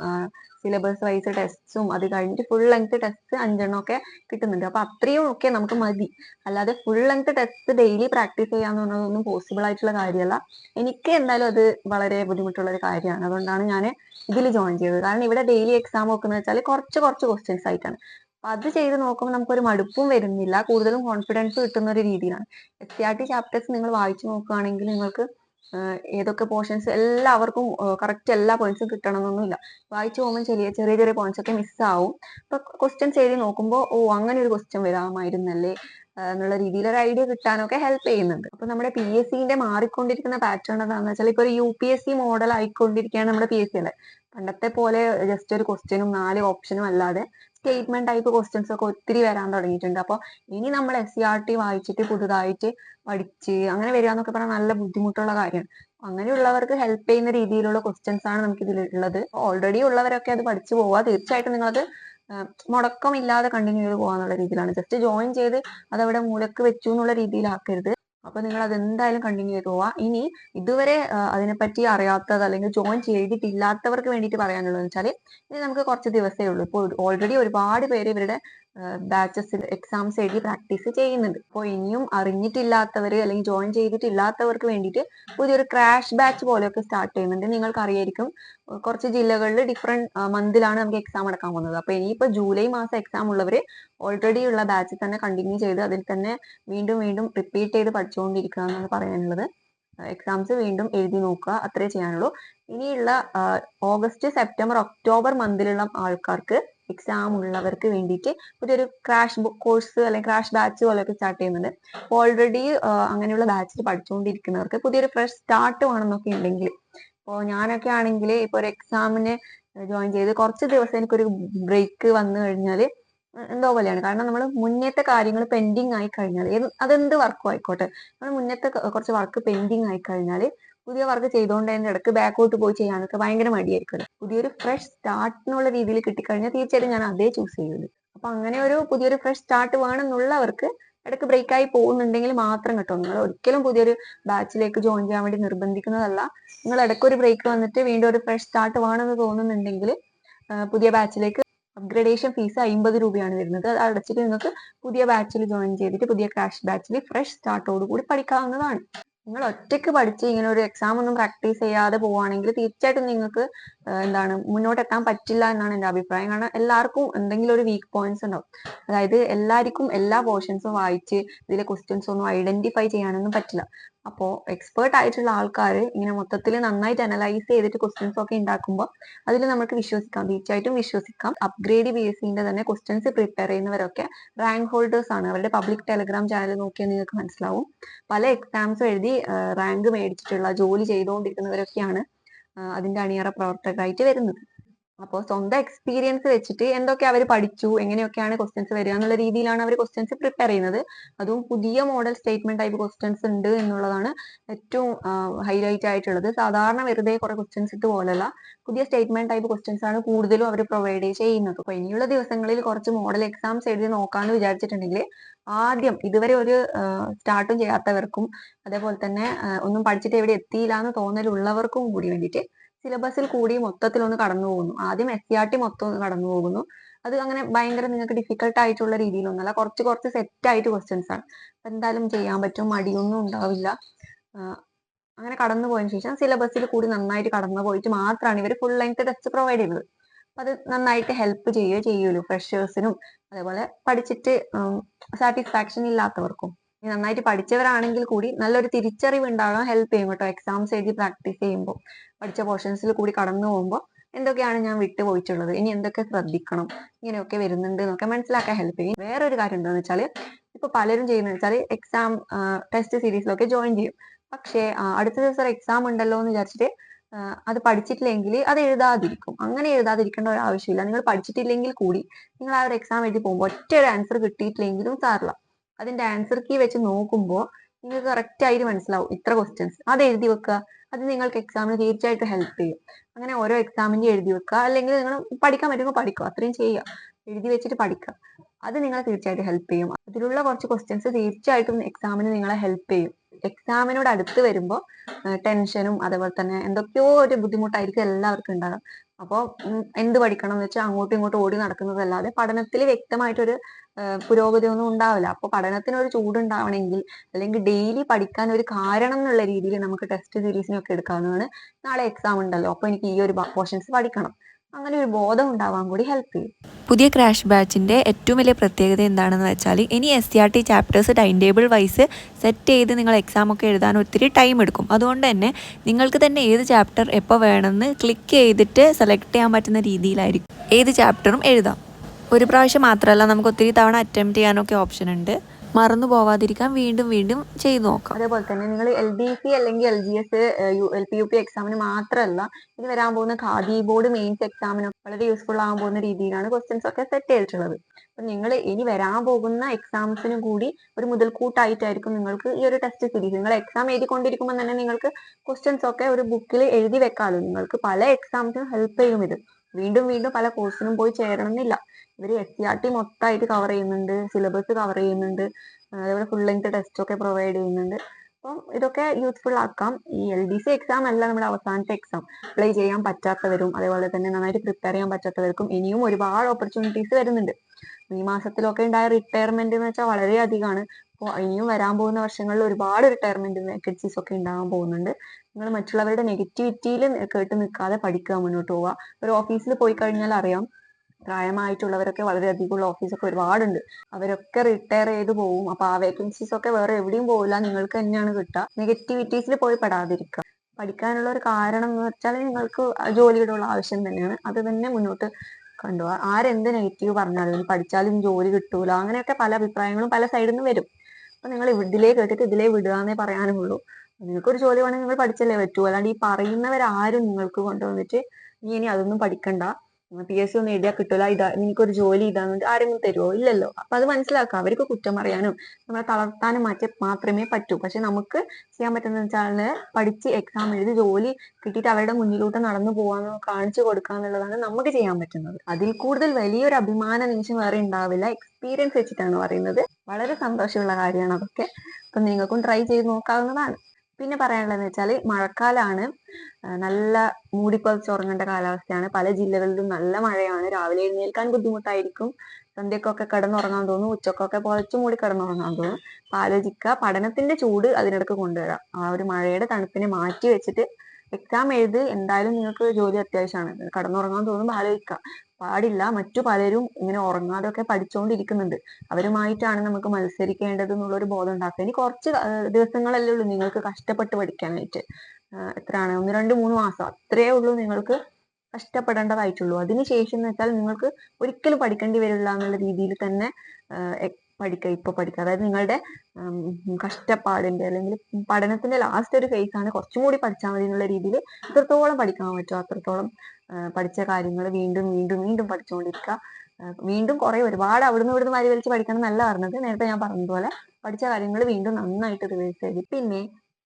Speaker 1: സിലബസ് വൈസ് ടെസ്റ്റും അത് കഴിഞ്ഞിട്ട് ഫുൾ ലെങ്ത് ടെസ്റ്റ് അഞ്ചെണ്ണം ഒക്കെ കിട്ടുന്നുണ്ട്. അപ്പൊ അത്രയും ഒക്കെ നമുക്ക് മതി. അല്ലാതെ full length test daily practice ചെയ്യാന്ന് പറഞ്ഞതൊന്നും പോസിബിൾ ആയിട്ടുള്ള കാര്യമല്ല. എനിക്ക് എന്തായാലും അത് വളരെ ബുദ്ധിമുട്ടുള്ള ഒരു കാര്യമാണ്. അതുകൊണ്ടാണ് ഞാൻ ഇതിൽ ജോയിൻ ചെയ്തത്. കാരണം ഇവിടെ ഡെയിലി എക്സാം നോക്കുന്നത് വെച്ചാൽ കുറച്ച് കുറച്ച് ക്വസ്റ്റ്യൻസ് ആയിട്ടാണ്. അത് ചെയ്ത് നോക്കുമ്പോൾ നമുക്കൊരു മടുപ്പും വരുന്നില്ല. കൂടുതലും കോൺഫിഡൻസ് കിട്ടുന്ന ഒരു രീതിയിലാണ്. S C R T chapters നിങ്ങൾ വായിച്ചു നോക്കുകയാണെങ്കിൽ നിങ്ങൾക്ക് ഏതൊക്കെ പോർഷൻസ് എല്ലാവർക്കും കറക്റ്റ് എല്ലാ പോയിന്റ്സും കിട്ടണമെന്നൊന്നുമില്ല. വായിച്ചു പോകുമ്പോൾ ചെറിയ ചെറിയ ചെറിയ പോയിന്റ്സ് ഒക്കെ മിസ്സാവും അപ്പൊ ക്വസ്റ്റ്യൻസ് എഴുതി നോക്കുമ്പോൾ ഓ അങ്ങനെ ഒരു ക്വസ്റ്റ്യൻ വരാമായിരുന്നല്ലേ എന്നുള്ള രീതിയിൽ ഒരു ഐഡിയ കിട്ടാനൊക്കെ ഹെൽപ്പ് ചെയ്യുന്നുണ്ട്. അപ്പൊ നമ്മുടെ പി എസ് സിന്റെ മാറിക്കൊണ്ടിരിക്കുന്ന പാറ്റേൺ എന്താണെന്ന് വെച്ചാൽ ഇപ്പൊ ഒരു U P S C model ആയിക്കൊണ്ടിരിക്കുകയാണ് നമ്മുടെ പി എസ് സി അല്ലെ? പണ്ടത്തെ പോലെ ജസ്റ്റ് ഒരു ക്വസ്റ്റ്യനും നാല് ഓപ്ഷനും അല്ലാതെ സ്റ്റേറ്റ്മെന്റ് ടൈപ്പ് ക്വസ്റ്റ്യൻസ് ഒക്കെ ഒത്തിരി വരാൻ തുടങ്ങിയിട്ടുണ്ട്. അപ്പോൾ ഇനി നമ്മൾ എസ് സി ആർ ടി വായിച്ചിട്ട് പുതുതായിട്ട് പഠിച്ച് അങ്ങനെ വരിക എന്നൊക്കെ പറഞ്ഞാൽ നല്ല ബുദ്ധിമുട്ടുള്ള കാര്യമാണ്. അങ്ങനെയുള്ളവർക്ക് ഹെൽപ്പ് ചെയ്യുന്ന രീതിയിലുള്ള ക്വസ്റ്റ്യൻസ് ആണ് നമുക്ക് ഇതിൽ ഉള്ളത്. ഓൾറെഡി ഉള്ളവരൊക്കെ അത് പഠിച്ചു പോവാ തീർച്ചയായിട്ടും നിങ്ങൾ അത് മുടക്കമില്ലാതെ കണ്ടിന്യൂ ചെയ്ത് പോകാന്നുള്ള രീതിയിലാണ്. ജസ്റ്റ് ജോയിൻ ചെയ്ത് അതവിടെ മൂലക്ക് വെച്ചു എന്നുള്ള രീതിയിലാക്കരുത്. അപ്പൊ നിങ്ങൾ അത് എന്തായാലും കണ്ടിന്യൂ ചെയ്ത് പോവാ. ഇനി ഇതുവരെ അതിനെപ്പറ്റി അറിയാത്തത് അല്ലെങ്കിൽ ജോയിൻ ചെയ്തിട്ടില്ലാത്തവർക്ക് വേണ്ടിയിട്ട് പറയാനുള്ളത് വെച്ചാൽ ഇനി നമുക്ക് കുറച്ച് ദിവസമേ ഉള്ളൂ. ഇപ്പോൾ ഓൾറെഡി ഒരുപാട് പേര് ഇവരുടെ ബാച്ചസിൽ എക്സാംസ് എഴുതി പ്രാക്ടീസ് ചെയ്യുന്നത്. അപ്പോൾ ഇനിയും അറിഞ്ഞിട്ടില്ലാത്തവർ അല്ലെങ്കിൽ ജോയിൻ ചെയ്തിട്ടില്ലാത്തവർക്ക് വേണ്ടിയിട്ട് പുതിയൊരു ക്രാഷ് ബാച്ച് പോലെയൊക്കെ സ്റ്റാർട്ട് ചെയ്യുന്നുണ്ട്. നിങ്ങൾക്ക് അറിയായിരിക്കും കുറച്ച് ജില്ലകളിൽ ഡിഫറെന്റ് മന്തിലാണ് നമുക്ക് എക്സാം അടക്കാൻ പോകുന്നത്. അപ്പൊ ഇനിയിപ്പോ ജൂലൈ മാസം എക്സാം ഉള്ളവർ ഓൾറെഡി ഉള്ള ബാച്ചിൽ തന്നെ കണ്ടിന്യൂ ചെയ്ത് അതിൽ തന്നെ വീണ്ടും വീണ്ടും റിപ്പീറ്റ് ചെയ്ത് പഠിച്ചുകൊണ്ടിരിക്കുക എന്നാണ് പറയാനുള്ളത്. എക്സാംസ് വീണ്ടും എഴുതി നോക്കുക അത്രേ ചെയ്യാനുള്ളൂ. ഇനിയുള്ള ഓഗസ്റ്റ് സെപ്റ്റംബർ ഒക്ടോബർ മന്തിലുള്ള ആൾക്കാർക്ക് എക്സാം ഉള്ളവർക്ക് വേണ്ടിയിട്ട് പുതിയൊരു ക്രാഷ് കോഴ്സ് അല്ലെങ്കിൽ ക്രാഷ് ബാച്ച് പോലെയൊക്കെ സ്റ്റാർട്ട് ചെയ്യുന്നുണ്ട്. ഓൾറെഡി അങ്ങനെയുള്ള ബാച്ചിൽ പഠിച്ചുകൊണ്ടിരിക്കുന്നവർക്ക് പുതിയൊരു ഫ്രഷ് സ്റ്റാർട്ട് വേണമെന്നൊക്കെ ഉണ്ടെങ്കിൽ ഇപ്പോൾ ഞാനൊക്കെ ആണെങ്കിൽ ഇപ്പോൾ ഒരു എക്സാമിന് ജോയിൻ ചെയ്ത് കുറച്ച് ദിവസം എനിക്കൊരു ബ്രേക്ക് വന്നു കഴിഞ്ഞാൽ എന്തോ പോലെയാണ്. കാരണം നമ്മൾ മുന്നത്തെ കാര്യങ്ങൾ പെൻഡിങ് ആയി കഴിഞ്ഞാൽ അതെന്ത് വർക്കും ആയിക്കോട്ടെ. നമ്മൾ മുന്നത്തെ കുറച്ച് വർക്ക് പെൻഡിങ് ആയി കഴിഞ്ഞാൽ പുതിയ വർക്ക് ചെയ്തുകൊണ്ടതിന്റെ ഇടയ്ക്ക് ബാക്കോട്ട് പോയി ചെയ്യാനൊക്കെ ഭയങ്കര മടിയായിരിക്കും പുതിയൊരു ഫ്രഷ് സ്റ്റാർട്ട് എന്നുള്ള രീതിയിൽ കിട്ടിക്കഴിഞ്ഞാൽ തീർച്ചയായിട്ടും ഞാൻ അതേ ചൂസ് ചെയ്യുള്ളൂ. അപ്പൊ അങ്ങനെ ഒരു പുതിയൊരു ഫ്രഷ് സ്റ്റാർട്ട് വേണമെന്നുള്ളവർക്ക് ഇടയ്ക്ക് ബ്രേക്ക് ആയി പോകുന്നുണ്ടെങ്കിൽ മാത്രം കേട്ടോ. നിങ്ങൾ ഒരിക്കലും പുതിയൊരു ബാച്ചിലേക്ക് ജോയിൻ ചെയ്യാൻ വേണ്ടി നിർബന്ധിക്കുന്നതല്ല. നിങ്ങൾ ഇടയ്ക്ക് ഒരു ബ്രേക്ക് വന്നിട്ട് വീണ്ടും ഒരു ഫ്രഷ് സ്റ്റാർട്ട് വേണമെന്ന് തോന്നുന്നുണ്ടെങ്കിൽ പുതിയ ബാച്ചിലേക്ക് അപ്ഗ്രഡേഷൻ ഫീസ് അമ്പത് രൂപയാണ് വരുന്നത്. അത് അടച്ചിട്ട് നിങ്ങൾക്ക് പുതിയ ബാച്ചിൽ ജോയിൻ ചെയ്തിട്ട് പുതിയ ക്രാഷ് ബാച്ചിൽ ഫ്രഷ് സ്റ്റാർട്ടോട് കൂടി പഠിക്കാവുന്നതാണ്. നിങ്ങൾ ഒറ്റയ്ക്ക് പഠിച്ച് ഇങ്ങനെ ഒരു എക്സാം ഒന്നും പ്രാക്ടീസ് ചെയ്യാതെ പോവുകയാണെങ്കിൽ തീർച്ചയായിട്ടും നിങ്ങൾക്ക് എന്താണ് മുന്നോട്ട് എത്താൻ പറ്റില്ല എന്നാണ് എന്റെ അഭിപ്രായം. കാരണം എല്ലാവർക്കും എന്തെങ്കിലും ഒരു വീക്ക് പോയിന്റ്സ് ഉണ്ടാവും. അതായത് എല്ലാവർക്കും എല്ലാ പോർഷൻസും വായിച്ച് ഇതിലെ ക്വസ്റ്റ്യൻസ് ഒന്നും ഐഡന്റിഫൈ ചെയ്യാനൊന്നും പറ്റില്ല. അപ്പോ എക്സ്പേർട്ട് ആയിട്ടുള്ള ആൾക്കാർ ഇങ്ങനെ മൊത്തത്തിൽ നന്നായിട്ട് അനലൈസ് ചെയ്തിട്ട് ക്വസ്റ്റ്യൻസ് ഒക്കെ ഉണ്ടാക്കുമ്പോൾ അതിൽ നമുക്ക് വിശ്വസിക്കാം. തീർച്ചയായിട്ടും വിശ്വസിക്കാം. അപ്ഗ്രേഡ് ബി എസ് സിന്റെ തന്നെ ക്വസ്റ്റ്യൻസ് പ്രിപ്പയർ ചെയ്യുന്നവരൊക്കെ റാങ്ക് ഹോൾഡേഴ്സ് ആണ്. അവരുടെ പബ്ലിക് ടെലഗ്രാം ചാനൽ നോക്കിയാൽ നിങ്ങൾക്ക് മനസ്സിലാവും. പല എക്സാംസും എഴുതി റാങ്ക് മേടിച്ചിട്ടുള്ള ജോലി ചെയ്തുകൊണ്ടിരിക്കുന്നവരൊക്കെയാണ് അതിന്റെ അണിയറ പ്രവർത്തകരായിട്ട് വരുന്നത്. അപ്പോൾ സ്വന്തം എക്സ്പീരിയൻസ് വെച്ചിട്ട് എന്തൊക്കെ അവർ പഠിച്ചു എങ്ങനെയൊക്കെയാണ് ക്വസ്റ്റ്യൻസ് വരിക എന്നുള്ള രീതിയിലാണ് അവർ ക്വസ്റ്റ്യൻസ് പ്രിപ്പയർ ചെയ്യുന്നത്. അതും പുതിയ മോഡൽ സ്റ്റേറ്റ്മെന്റ് ടൈപ്പ് ക്വസ്റ്റ്യൻസ് ഉണ്ട് എന്നുള്ളതാണ് ഏറ്റവും ഹൈലൈറ്റ് ആയിട്ടുള്ളത്. സാധാരണ വെറുതെ കുറെ ക്വസ്റ്റ്യൻസ് ഇട്ട് പോലല്ല പുതിയ സ്റ്റേറ്റ്മെന്റ് ടൈപ്പ് ക്വസ്റ്റ്യൻസ് ആണ് കൂടുതലും അവർ പ്രൊവൈഡ് ചെയ്യുന്നത്. അപ്പോൾ ഇനിയുള്ള ദിവസങ്ങളിൽ കുറച്ച് മോഡൽ എക്സാംസ് എഴുതി നോക്കാന്ന് വിചാരിച്ചിട്ടുണ്ടെങ്കിൽ ആദ്യം ഇതുവരെ ഒരു സ്റ്റാർട്ടും ചെയ്യാത്തവർക്കും അതേപോലെ തന്നെ ഒന്നും പഠിച്ചിട്ട് എവിടെ എത്തിയില്ല എന്ന് തോന്നലുള്ളവർക്കും കൂടി വേണ്ടിയിട്ട് സിലബസിൽ കൂടി മൊത്തത്തിൽ ഒന്ന് കടന്നു പോകുന്നു. ആദ്യം എസ് സി ആർ ടി മൊത്തം ഒന്ന് കടന്നു പോകുന്നു. അത് അങ്ങനെ ഭയങ്കര നിങ്ങൾക്ക് ഡിഫിക്കൽട്ട് ആയിട്ടുള്ള രീതിയിലൊന്നല്ല കുറച്ച് കുറച്ച് സെറ്റ് ആയിട്ട് ക്വസ്റ്റ്യൻസ് ആണ്. അപ്പൊ എന്തായാലും ചെയ്യാൻ പറ്റും മടിയൊന്നും ഉണ്ടാവില്ല. അങ്ങനെ കടന്നു പോയതിനു ശേഷം സിലബസിൽ കൂടി നന്നായിട്ട് കടന്നു പോയിട്ട് മാത്രമാണ് ഇവർ ഫുൾ ലെങ്ത് ടെസ്റ്റ് പ്രൊവൈഡ് അപ്പൊ അത് നന്നായിട്ട് ഹെൽപ്പ് ചെയ്യുകയോ ചെയ്യുമല്ലോ ഫ്രഷേഴ്സിനും അതേപോലെ പഠിച്ചിട്ട് സാറ്റിസ്ഫാക്ഷൻ ഇല്ലാത്തവർക്കും. നന്നായിട്ട് പഠിച്ചവരാണെങ്കിൽ കൂടി നല്ലൊരു തിരിച്ചറിവ് ഉണ്ടാകാൻ ഹെൽപ്പ് ചെയ്യും കേട്ടോ. എക്സാംസ് എഴുതി പ്രാക്ടീസ് ചെയ്യുമ്പോൾ പഠിച്ച പോർഷൻസിൽ കൂടി കടന്നു പോകുമ്പോൾ എന്തൊക്കെയാണ് ഞാൻ വിട്ടുപോയിട്ടുള്ളത് ഇനി എന്തൊക്കെ ശ്രദ്ധിക്കണം? ഇങ്ങനെയൊക്കെ വരുന്നുണ്ട് എന്നൊക്കെ മനസ്സിലാക്കാൻ ഹെൽപ്പ് ചെയ്യും. വേറൊരു കാര്യം എന്താണെന്ന് വെച്ചാൽ ഇപ്പൊ പലരും ചെയ്യുന്നത് വെച്ചാൽ എക്സാം ടെസ്റ്റ് സീരീസിലൊക്കെ ജോയിൻ ചെയ്യും. പക്ഷേ അടുത്ത ദിവസം എക്സാം ഉണ്ടല്ലോ എന്ന് വിചാരിച്ചിട്ട് അത് പഠിച്ചിട്ടില്ലെങ്കിൽ അത് എഴുതാതിരിക്കും. അങ്ങനെ എഴുതാതിരിക്കേണ്ട ഒരു ആവശ്യമില്ല. നിങ്ങൾ പഠിച്ചിട്ടില്ലെങ്കിൽ കൂടി നിങ്ങൾ ആ ഒരു എക്സാം എഴുതി പോകുമ്പോൾ ഒറ്റ ഒരു ആൻസർ കിട്ടിയിട്ടില്ലെങ്കിലും സാറില്ല അതിന്റെ ആൻസർ കീ വെച്ച് നോക്കുമ്പോൾ നിങ്ങൾക്ക് കറക്റ്റ് ആയിട്ട് മനസ്സിലാവും ഇത്ര ക്വസ്റ്റ്യൻസ് അത് എഴുതി വെക്കുക. അത് നിങ്ങൾക്ക് എക്സാമിന് തീർച്ചയായിട്ടും ഹെൽപ്പ് ചെയ്യും. അങ്ങനെ ഓരോ എക്സാമിന്റെ എഴുതി വെക്കുക. അല്ലെങ്കിൽ നിങ്ങൾ പഠിക്കാൻ പറ്റുമ്പോൾ പഠിക്കുക. അത്രയും ചെയ്യുക. എഴുതി വെച്ചിട്ട് പഠിക്കുക. അത് നിങ്ങളെ തീർച്ചയായിട്ടും ഹെൽപ്പ് ചെയ്യും. അതിലുള്ള കുറച്ച് ക്വസ്റ്റ്യൻസ് തീർച്ചയായിട്ടും എക്സാമിന് നിങ്ങളെ ഹെൽപ്പ് ചെയ്യും. എക്സാമിനോട് അടുത്ത് വരുമ്പോൾ ടെൻഷനും അതേപോലെ തന്നെ എന്തൊക്കെയോ ഒരു ബുദ്ധിമുട്ടായിരിക്കും എല്ലാവർക്കും ഉണ്ടാകുക അപ്പോൾ എന്ത് പഠിക്കണം എന്ന് വെച്ചാൽ അങ്ങോട്ടും ഇങ്ങോട്ടും ഓടി നടക്കുന്നതല്ലാതെ പഠനത്തിൽ വ്യക്തമായിട്ടൊരു പുരോഗതി ഒന്നും ഉണ്ടാവില്ല. അപ്പോൾ പഠനത്തിന് ഒരു ചൂടുണ്ടാവണമെങ്കിൽ അല്ലെങ്കിൽ ഡെയിലി പഠിക്കാൻ ഒരു കാരണം എന്നുള്ള രീതിയിൽ നമുക്ക് ടെസ്റ്റ് സീരീസിനൊക്കെ എടുക്കാവുന്നതാണ്. നാളെ എക്സാം ഉണ്ടല്ലോ അപ്പോൾ എനിക്ക് ഈ ഒരു പോർഷൻസ് പഠിക്കണം. അങ്ങനെ ഒരു ബോധം ഉണ്ടാവാൻ കൂടി ഹെൽപ്പ് ചെയ്യും.
Speaker 2: പുതിയ ക്രാഷ് ബാച്ചിന്റെ ഏറ്റവും വലിയ പ്രത്യേകത എന്താണെന്ന് വെച്ചാൽ ഇനി S C R T chapters time table wise set ചെയ്ത് നിങ്ങൾ എക്സാം ഒക്കെ എഴുതാൻ ഒത്തിരി ടൈം എടുക്കും. അതുകൊണ്ട് തന്നെ നിങ്ങൾക്ക് തന്നെ ഏത് ചാപ്റ്റർ എപ്പോൾ വേണമെന്ന് ക്ലിക്ക് ചെയ്തിട്ട് സെലക്ട് ചെയ്യാൻ പറ്റുന്ന രീതിയിലായിരിക്കും. ഏത് ചാപ്റ്ററും എഴുതാം. ഒരു പ്രാവശ്യം മാത്രമല്ല നമുക്ക് ഒത്തിരി തവണ അറ്റംപ്റ്റ് ചെയ്യാനൊക്കെ ഓപ്ഷൻ ഉണ്ട്. മറന്നു പോവാതിരിക്കാൻ വീണ്ടും വീണ്ടും ചെയ്തു നോക്കാം.
Speaker 1: അതേപോലെ തന്നെ നിങ്ങൾ എൽ ഡി സി അല്ലെങ്കിൽ L G S L P U P എക്സാമിന് മാത്രമല്ല ഇനി വരാൻ പോകുന്ന ഖാദി ബോർഡ് മെയിൻസ് എക്സാമിനും വളരെ യൂസ്ഫുൾ ആകാൻ പോകുന്ന രീതിയിലാണ് ക്വസ്റ്റ്യൻസ് ഒക്കെ സെറ്റ് ചെയ്തിട്ടുള്ളത്. അപ്പൊ നിങ്ങൾ ഇനി വരാൻ പോകുന്ന എക്സാംസിനും കൂടി ഒരു മുതൽക്കൂട്ടായിട്ടായിരിക്കും നിങ്ങൾക്ക് ഈ ഒരു ടെസ്റ്റ് സീരീസ് നിങ്ങൾ എക്സാം എഴുതിക്കൊണ്ടിരിക്കുമ്പോൾ തന്നെ നിങ്ങൾക്ക് ക്വസ്റ്റ്യൻസ് ഒക്കെ ഒരു ബുക്കിൽ എഴുതി വെക്കാമല്ലോ. നിങ്ങൾക്ക് പല എക്സാംസിനും ഹെൽപ്പ് ചെയ്യും ഇത്. വീണ്ടും വീണ്ടും പല കോഴ്സിനും പോയി ചേരണം എന്നില്ല ഇവർ എസ് സി ആർ ടി മൊത്തമായിട്ട് കവർ ചെയ്യുന്നുണ്ട് സിലബസ് കവർ ചെയ്യുന്നുണ്ട് അതേപോലെ ഫുൾ ലെങ്ത് ടെസ്റ്റ് ഒക്കെ പ്രൊവൈഡ് ചെയ്യുന്നുണ്ട്. അപ്പം ഇതൊക്കെ യൂസ്ഫുൾ ആക്കാം. ഈ എൽ ഡി സി എക്സാം അല്ല നമ്മുടെ അവസാനത്തെ എക്സാം അപ്ലൈ ചെയ്യാൻ പറ്റാത്തവരും അതേപോലെ തന്നെ നന്നായിട്ട് പ്രിപ്പയർ ചെയ്യാൻ പറ്റാത്തവർക്കും ഇനിയും ഒരുപാട് ഓപ്പർച്യൂണിറ്റീസ് വരുന്നുണ്ട്. ഈ മാസത്തിലൊക്കെ ഉണ്ടായ റിട്ടയർമെന്റ് എന്ന് വെച്ചാൽ വളരെ അധികമാണ്. അപ്പോൾ ഇനിയും വരാൻ പോകുന്ന വർഷങ്ങളിൽ ഒരുപാട് റിട്ടയർമെന്റ് വേക്കൻസീസ് ഒക്കെ ഉണ്ടാകാൻ പോകുന്നുണ്ട്. നിങ്ങൾ മറ്റുള്ളവരുടെ നെഗറ്റിവിറ്റിയിൽ കേട്ട് നിൽക്കാതെ പഠിക്കുക മുന്നോട്ട് പോവുക. ഒരു ഓഫീസിൽ പോയി കഴിഞ്ഞാൽ അറിയാം പ്രായമായിട്ടുള്ളവരൊക്കെ വളരെയധികം ഉള്ള ഓഫീസൊക്കെ ഒരുപാടുണ്ട്. അവരൊക്കെ റിട്ടയർ ചെയ്ത് പോകും അപ്പൊ ആ വേക്കൻസീസ് ഒക്കെ വേറെ എവിടെയും പോകില്ല നിങ്ങൾക്ക് തന്നെയാണ് കിട്ടുക. നെഗറ്റിവിറ്റീസിൽ പോയി പെടാതിരിക്കുക. പഠിക്കാനുള്ള ഒരു കാരണം എന്ന് വെച്ചാൽ നിങ്ങൾക്ക് ജോലിയുടെ ഉള്ള ആവശ്യം തന്നെയാണ്. അത് തന്നെ മുന്നോട്ട് കണ്ടുപോകാം ആരെന്ത് നെഗറ്റീവ് പറഞ്ഞാലും പഠിച്ചാലും ജോലി കിട്ടൂല അങ്ങനെയൊക്കെ പല അഭിപ്രായങ്ങളും പല സൈഡിൽ നിന്ന് വരും. അപ്പൊ നിങ്ങൾ ഇതിലേ കേട്ടിട്ട് ഇതിലേ വിടുക എന്നേ പറയാനുള്ളൂ. നിങ്ങൾക്കൊരു ജോലി വേണമെങ്കിൽ നിങ്ങൾ പഠിച്ചല്ലേ പറ്റൂ. അല്ലാണ്ട് ഈ പറയുന്നവരാരും നിങ്ങൾക്ക് കൊണ്ടുവന്നിട്ട് നീ ഇനി അതൊന്നും പഠിക്കണ്ട. പി എസ് സി ഒന്നും എഴുതിയാൽ കിട്ടൂല. ഇതാ നിനക്കൊരു ജോലി ഇതാന്ന് ആരെങ്കിലും തരുമോ ഇല്ലല്ലോ. അപ്പൊ അത് മനസ്സിലാക്കുക അവർക്ക് കുറ്റം പറയാനും നമ്മളെ തളർത്താനും മാറ്റി മാത്രമേ പറ്റൂ. പക്ഷെ നമുക്ക് ചെയ്യാൻ പറ്റുന്ന വെച്ചാൽ പഠിച്ച് എക്സാം എഴുതി ജോലി കിട്ടിയിട്ട് അവരുടെ മുന്നിലോട്ട് നടന്നു പോകാന്നോ കാണിച്ചു കൊടുക്കുക എന്നുള്ളതാണ് നമുക്ക് ചെയ്യാൻ പറ്റുന്നത്. അതിൽ കൂടുതൽ വലിയൊരു അഭിമാന നിമിഷം വേറെ ഉണ്ടാവില്ല. എക്സ്പീരിയൻസ് വെച്ചിട്ടാണ് പറയുന്നത്. വളരെ സന്തോഷമുള്ള കാര്യമാണ് അതൊക്കെ. അപ്പൊ നിങ്ങൾക്കും ട്രൈ ചെയ്ത് നോക്കാവുന്നതാണ്. പിന്നെ പറയാനുള്ളതെന്ന് വെച്ചാൽ മഴക്കാലാണ് നല്ല നല്ല മൂടിപ്പുതച്ചുറങ്ങേണ്ട കാലാവസ്ഥയാണ്. പല ജില്ലകളിലും നല്ല മഴയാണ്. രാവിലെ എഴുന്നേൽക്കാൻ ബുദ്ധിമുട്ടായിരിക്കും. സന്ധ്യക്കൊക്കെ കിടന്നുറങ്ങാൻ തോന്നും. ഉച്ചക്കൊക്കെ പുതച്ചു മൂടി കിടന്നുറങ്ങാൻ തോന്നും. അപ്പൊ ആലോചിക്കുക പഠനത്തിന്റെ ചൂട് അതിനിടക്ക് കൊണ്ടുവരാം. ആ ഒരു മഴയുടെ തണുപ്പിനെ മാറ്റി വെച്ചിട്ട് എക്സാം എഴുതി. എന്തായാലും നിങ്ങൾക്ക് ജോലി അത്യാവശ്യമാണ്. കിടന്നുറങ്ങാൻ തോന്നുമ്പോൾ ആലോചിക്കുക പാടില്ല. മറ്റു പലരും ഇങ്ങനെ ഉറങ്ങാതെ ഒക്കെ പഠിച്ചുകൊണ്ടിരിക്കുന്നുണ്ട് അവരുമായിട്ടാണ് നമുക്ക് മത്സരിക്കേണ്ടത് എന്നുള്ള ഒരു ബോധം ഉണ്ടാക്കുക. ഇനി കുറച്ച് ദിവസങ്ങളല്ലേ ഉള്ളൂ നിങ്ങൾക്ക് കഷ്ടപ്പെട്ട് പഠിക്കാനായിട്ട്. എത്രയാണ്? ഒന്ന് രണ്ട് മൂന്ന് മാസം. അത്രേ ഉള്ളൂ നിങ്ങൾക്ക് കഷ്ടപ്പെടേണ്ടതായിട്ടുള്ളൂ. അതിനുശേഷം എന്ന് വെച്ചാൽ നിങ്ങൾക്ക് ഒരിക്കലും പഠിക്കേണ്ടി വരില്ല എന്നുള്ള രീതിയിൽ തന്നെ പഠിക്കുക ഇപ്പൊ പഠിക്കുക അതായത് നിങ്ങളുടെ കഷ്ടപ്പാടിന്റെ അല്ലെങ്കിൽ പഠനത്തിന്റെ ലാസ്റ്റ് ഒരു ഫേസ് ആണ് കുറച്ചും കൂടി പഠിച്ചാൽ മതി എന്നുള്ള രീതിയിൽ എത്രത്തോളം പഠിക്കാൻ പറ്റുമോ അത്രത്തോളം പഠിച്ച കാര്യങ്ങൾ വീണ്ടും വീണ്ടും വീണ്ടും പഠിച്ചുകൊണ്ടിരിക്കുക വീണ്ടും കുറെ ഒരുപാട് അവിടുന്ന് ഇവിടുന്ന് വാരി വലിച്ച് പഠിക്കണം എന്നല്ല പറഞ്ഞത് നേരത്തെ ഞാൻ പറഞ്ഞതുപോലെ പഠിച്ച കാര്യങ്ങൾ വീണ്ടും നന്നായിട്ട് റിവേഴ്സ് ചെയ്ത്. പിന്നെ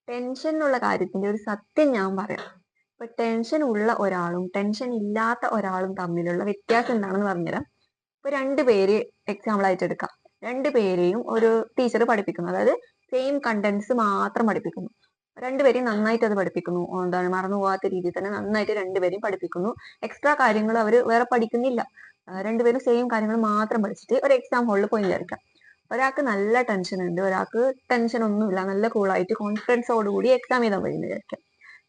Speaker 1: ടെൻഷൻ എന്നുള്ള കാര്യത്തിന്റെ ഒരു സത്യം ഞാൻ പറയാം. ഇപ്പൊ ടെൻഷൻ ഉള്ള ഒരാളും ടെൻഷൻ ഇല്ലാത്ത ഒരാളും തമ്മിലുള്ള വ്യത്യാസം എന്താണെന്ന് പറഞ്ഞുതരാം. ഇപ്പൊ രണ്ട് പേര് എക്സാമ്പിൾ ആയിട്ട് എടുക്കാം. രണ്ട് പേരെയും ഒരു ടീച്ചർ പഠിപ്പിക്കുന്നു. അതായത് സെയിം കണ്ടന്റ്സ് മാത്രം പഠിപ്പിക്കുന്നു. രണ്ടുപേരെയും നന്നായിട്ട് അത് പഠിപ്പിക്കുന്നു. എന്താണ് മറന്നു പോകാത്ത രീതിയിൽ തന്നെ നന്നായിട്ട് രണ്ടുപേരെയും പഠിപ്പിക്കുന്നു. എക്സ്ട്രാ കാര്യങ്ങൾ അവർ വേറെ പഠിക്കുന്നില്ല. രണ്ടുപേരും സെയിം കാര്യങ്ങൾ മാത്രം പഠിച്ചിട്ട് ഒരു എക്സാം ഹോളിൽ പോയി വിചാരിക്കാം ഒരാൾക്ക് നല്ല ടെൻഷൻ ഉണ്ട്. ഒരാൾക്ക് ടെൻഷൻ ഒന്നുമില്ല. നല്ല കൂളായിട്ട് കോൺഫിഡൻസോടുകൂടി എക്സാം പോയി എന്ന് വിചാരിക്കാം.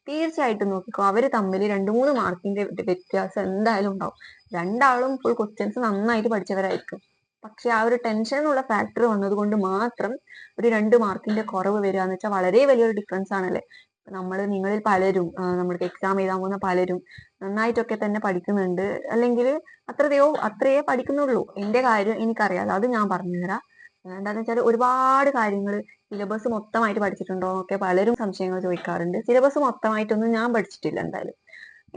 Speaker 1: തീർച്ചയായിട്ടും നോക്കിക്കോ അവർ തമ്മിൽ രണ്ട് മൂന്ന് മാർക്കിന്റെ വ്യത്യാസം എന്തായാലും ഉണ്ടാവും. രണ്ടാളും ഫുൾ ക്വസ്റ്റ്യൻസ് നന്നായിട്ട് പഠിച്ചവരായിരിക്കും. പക്ഷെ ആ ഒരു ടെൻഷൻ ഉള്ള ഫാക്ടർ വന്നത് കൊണ്ട് മാത്രം ഒരു രണ്ട് മാർക്കിന്റെ കുറവ് വരിക എന്ന് വെച്ചാൽ വളരെ വലിയൊരു ഡിഫറൻസ് ആണല്ലേ? നമ്മൾ നിങ്ങളിൽ പലരും നമ്മൾക്ക് എക്സാം എഴുതാൻ പോകുന്ന പലരും നന്നായിട്ടൊക്കെ തന്നെ പഠിക്കുന്നുണ്ട്. അല്ലെങ്കിൽ അത്രയോ അത്രയേ പഠിക്കുന്നുള്ളൂ. എന്റെ കാര്യം എനിക്കറിയാതെ അത് ഞാൻ പറഞ്ഞുതരാം. എന്താണെന്ന് വെച്ചാൽ ഒരുപാട് കാര്യങ്ങൾ സിലബസ് മൊത്തമായിട്ട് പഠിച്ചിട്ടുണ്ടോ എന്നൊക്കെ പലരും സംശയങ്ങൾ ചോദിക്കാറുണ്ട്. സിലബസ് മൊത്തമായിട്ടൊന്നും ഞാൻ പഠിച്ചിട്ടില്ല എന്തായാലും.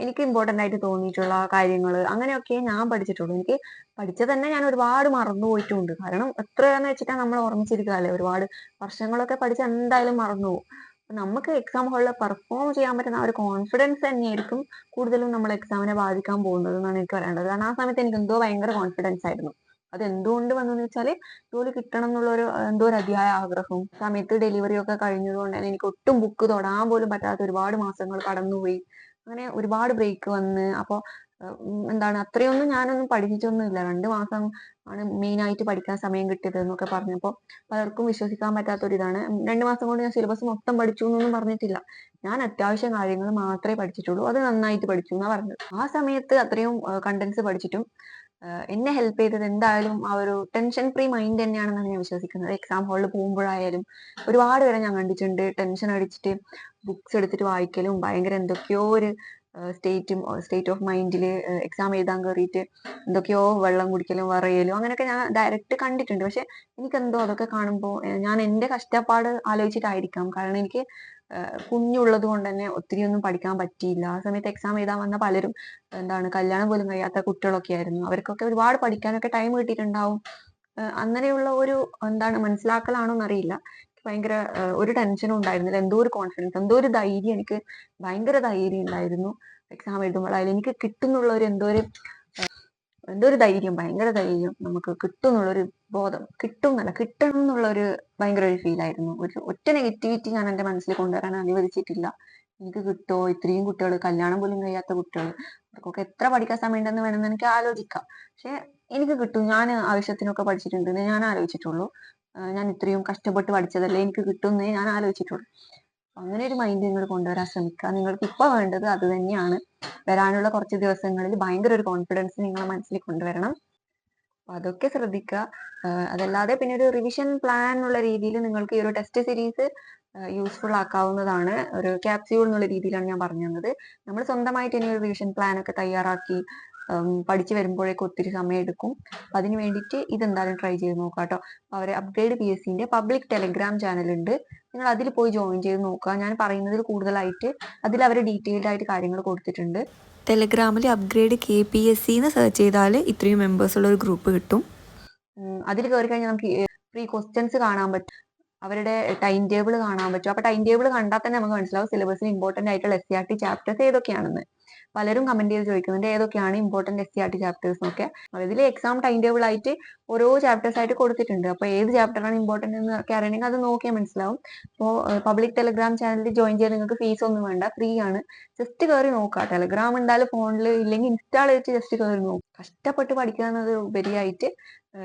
Speaker 1: എനിക്ക് ഇമ്പോർട്ടന്റ് ആയിട്ട് തോന്നിയിട്ടുള്ള കാര്യങ്ങൾ അങ്ങനെയൊക്കെ ഞാൻ പഠിച്ചിട്ടുള്ളൂ. എനിക്ക് പഠിച്ചത് തന്നെ ഞാൻ ഒരുപാട് മറന്നു പോയിട്ടുണ്ട്. കാരണം എത്രയാന്ന് വെച്ചിട്ടാ നമ്മൾ ഓർമ്മിച്ചിരിക്കുകയല്ലേ ഒരുപാട് വർഷങ്ങളൊക്കെ പഠിച്ച് എന്തായാലും മറന്നു പോകും. അപ്പൊ നമുക്ക് എക്സാം ഹാളിൽ പെർഫോം ചെയ്യാൻ പറ്റുന്ന ആ ഒരു കോൺഫിഡൻസ് തന്നെയായിരിക്കും കൂടുതലും നമ്മൾ എക്സാമിനെ ബാധിക്കാൻ പോകുന്നത് എന്നാണ് എനിക്ക് പറയേണ്ടത് കാരണം ആ സമയത്ത് എനിക്ക് എന്തോ ഭയങ്കര കോൺഫിഡൻസ് ആയിരുന്നു. അത് എന്തുകൊണ്ട് വന്നെന്ന് വെച്ചാൽ ജോലി കിട്ടണം എന്നുള്ള ഒരു എന്തോ ഒരു അതിയായ ആഗ്രഹവും സമയത്ത് ഡെലിവറി ഒക്കെ കഴിഞ്ഞതുകൊണ്ട് തന്നെ എനിക്ക് ഒട്ടും ബുക്ക് തൊടാൻ പോലും പറ്റാത്ത ഒരുപാട് മാസങ്ങൾ കടന്നുപോയി. അങ്ങനെ ഒരുപാട് ബ്രേക്ക് വന്ന് അപ്പോൾ എന്താണ് അത്രയൊന്നും ഞാനൊന്നും പഠിച്ചിട്ടൊന്നുമില്ല രണ്ട് മാസം ആണ് മെയിൻ ആയിട്ട് പഠിക്കാൻ സമയം കിട്ടിയത് എന്നൊക്കെ പറഞ്ഞപ്പോൾ പലർക്കും വിശ്വസിക്കാൻ പറ്റാത്ത ഇതാണ് രണ്ട് മാസം കൊണ്ട് ഞാൻ സിലബസ് മൊത്തം പഠിച്ചു എന്നൊന്നും പറഞ്ഞിട്ടില്ല. ഞാൻ അത്യാവശ്യം കാര്യങ്ങൾ മാത്രമേ പഠിച്ചിട്ടുള്ളൂ. അത് നന്നായിട്ട് പഠിച്ചു എന്നാ പറഞ്ഞത്. ആ സമയത്ത് അത്രയും കണ്ടന്റ്സ് പഠിച്ചിട്ടും എന്നെ ഹെൽപ്പ് ചെയ്തത് എന്തായാലും ആ ഒരു ടെൻഷൻ ഫ്രീ മൈൻഡ് തന്നെയാണെന്നാണ് ഞാൻ വിശ്വസിക്കുന്നത്. എക്സാം ഹാളിൽ പോകുമ്പോഴായാലും ഒരുപാട് പേരെ ഞാൻ കണ്ടിട്ടുണ്ട്. ടെൻഷൻ അടിച്ചിട്ട് ബുക്സ് എടുത്തിട്ട് വായിക്കലും ഭയങ്കര എന്തൊക്കെയോ ഒരു സ്റ്റേറ്റും സ്റ്റേറ്റ് ഓഫ് മൈൻഡിൽ എക്സാം എഴുതാൻ കയറിയിട്ട് എന്തൊക്കെയോ വെള്ളം കുടിക്കലും വറയലും അങ്ങനെയൊക്കെ ഞാൻ ഡയറക്റ്റ് കണ്ടിട്ടുണ്ട്. പക്ഷെ എനിക്കെന്തോ അതൊക്കെ കാണുമ്പോൾ ഞാൻ എന്റെ കഷ്ടപ്പാട് ആലോചിച്ചിട്ടായിരിക്കാം. കാരണം എനിക്ക് കുഞ്ഞുള്ളത് കൊണ്ട് തന്നെ ഒത്തിരി ഒന്നും പഠിക്കാൻ പറ്റിയില്ല. ആ സമയത്ത് എക്സാം എഴുതാൻ വന്ന പലരും എന്താണ് കല്യാണം പോലും കഴിയാത്ത കുട്ടികളൊക്കെ ആയിരുന്നു. അവർക്കൊക്കെ ഒരുപാട് പഠിക്കാനൊക്കെ ടൈം കിട്ടിയിട്ടുണ്ടാവും. അങ്ങനെയുള്ള ഒരു എന്താണ് മനസ്സിലാക്കലാണോ എന്നറിയില്ല ഭയങ്കര ഒരു ടെൻഷനും ഉണ്ടായിരുന്നില്ല. എന്തോ ഒരു കോൺഫിഡൻസ് എന്തോ ഒരു ധൈര്യം എനിക്ക് ഭയങ്കര ധൈര്യം ഉണ്ടായിരുന്നു എക്സാം എഴുതുമ്പോഴായാലും എനിക്ക് കിട്ടുന്നുള്ള ഒരു എന്തോ ഒരു എന്തോ ഒരു ധൈര്യം ഭയങ്കര ധൈര്യം നമുക്ക് കിട്ടും എന്നുള്ളൊരു ബോധം. കിട്ടും എന്നല്ല കിട്ടണം എന്നുള്ള ഒരു ഭയങ്കര ഒരു ഫീൽ ആയിരുന്നു. ഒരു ഒറ്റ നെഗറ്റിവിറ്റി ഞാൻ എന്റെ മനസ്സിൽ കൊണ്ടുവരാൻ അനുവദിച്ചിട്ടില്ല. എനിക്ക് കിട്ടുമോ ഇത്രയും കുട്ടികൾ കല്യാണം പോലും കഴിയാത്ത കുട്ടികൾ അവർക്കൊക്കെ എത്ര പഠിക്കാൻ സമയമുണ്ടെന്ന് വേണമെന്ന് എനിക്ക് ആലോചിക്കാം. പക്ഷെ എനിക്ക് കിട്ടും. ഞാൻ ആവശ്യത്തിനൊക്കെ പഠിച്ചിട്ടുണ്ടെന്ന് ഞാൻ ആലോചിച്ചിട്ടുള്ളൂ. ഞാൻ ഇത്രയും കഷ്ടപ്പെട്ട് പഠിച്ചതല്ലേ എനിക്ക് കിട്ടുന്നേ ഞാൻ ആലോചിച്ചിട്ടുള്ളൂ. അങ്ങനെ ഒരു മൈൻഡ് നിങ്ങൾ കൊണ്ടുവരാൻ ശ്രമിക്കുക. നിങ്ങൾക്ക് ഇപ്പൊ വേണ്ടത് അത് തന്നെയാണ്. വരാനുള്ള കുറച്ച് ദിവസങ്ങളിൽ ഭയങ്കര ഒരു കോൺഫിഡൻസ് നിങ്ങളെ മനസ്സിൽ കൊണ്ടുവരണം. അപ്പൊ അതൊക്കെ ശ്രദ്ധിക്കുക. അതല്ലാതെ പിന്നെ ഒരു റിവിഷൻ പ്ലാൻ ഉള്ള രീതിയിൽ നിങ്ങൾക്ക് ഈ ഒരു ടെസ്റ്റ് സീരീസ് യൂസ്ഫുൾ ആക്കാവുന്നതാണ്. ഒരു ക്യാപ്സ്യൂൾ എന്നുള്ള രീതിയിലാണ് ഞാൻ പറഞ്ഞു തന്നത് നമ്മൾ സ്വന്തമായിട്ട് ഇനി ഒരു റിവിഷൻ പ്ലാൻ ഒക്കെ തയ്യാറാക്കി പഠിച്ചു വരുമ്പോഴേക്കും ഒത്തിരി സമയം എടുക്കും. അതിന് വേണ്ടിയിട്ട് ഇതെന്തായാലും ട്രൈ ചെയ്ത് നോക്കാം കേട്ടോ അവരെ അപ്ഗ്രേഡ് പി എസ് സിന്റെ പബ്ലിക് ടെലിഗ്രാം ചാനൽ ഉണ്ട്. നിങ്ങൾ അതിൽ പോയി ജോയിൻ ചെയ്ത് നോക്കുക ഞാൻ പറയുന്നതിൽ കൂടുതലായിട്ട് അതിൽ അവർ ഡീറ്റെയിൽഡ് ആയിട്ട് കാര്യങ്ങൾ കൊടുത്തിട്ടുണ്ട്.
Speaker 2: ടെലിഗ്രാമിൽ upgrade K P S C എന്ന് സെർച്ച് ചെയ്താൽ ഇത്രയും മെമ്പേഴ്സ് ഉള്ള ഒരു ഗ്രൂപ്പ് കിട്ടും.
Speaker 1: അതിൽ കയറി കഴിഞ്ഞാൽ നമുക്ക് ഫ്രീ ക്വസ്റ്റ്യൻസ് കാണാൻ പറ്റും. അവരുടെ ടൈം ടേബിൾ കാണാൻ പറ്റും. അപ്പൊ ടൈം ടേബിൾ കണ്ടാൽ തന്നെ നമുക്ക് മനസ്സിലാവും. സിലബസിന് ഇമ്പോർട്ടന്റ് ആയിട്ടുള്ള S C R T chapters ഏതൊക്കെയാണെന്ന്. പലരും കമന്റ് ചെയ്ത് ചോദിക്കുന്നുണ്ട് ഏതൊക്കെയാണ് important S C R T chapters എന്നൊക്കെ ഇതിൽ എക്സാം ടൈം ടേബിൾ ആയിട്ട് ഓരോ ചാപ്റ്റേഴ്സ് ആയിട്ട് കൊടുത്തിട്ടുണ്ട്. അപ്പൊ ഏത് ചാപ്റ്റർ ആണ് ഇമ്പോർട്ടന്റ് എന്ന് ഒക്കെ അറിയണമെങ്കിൽ അത് നോക്കിയാൽ മനസ്സിലാവും. അപ്പോൾ പബ്ലിക് ടെലിഗ്രാം ചാനലിൽ ജോയിൻ ചെയ്യാൻ നിങ്ങൾക്ക് ഫീസ് ഒന്നും വേണ്ട. ഫ്രീ ആണ്. ജസ്റ്റ് കയറി നോക്കുക. ടെലിഗ്രാം ഉണ്ടായാലും ഫോണിൽ ഇല്ലെങ്കിൽ ഇൻസ്റ്റാൾ ചെയ്തിട്ട് ജസ്റ്റ് കയറി നോക്കുക. കഷ്ടപ്പെട്ട് പഠിക്കുക എന്നത് ഉപരിയായിട്ട്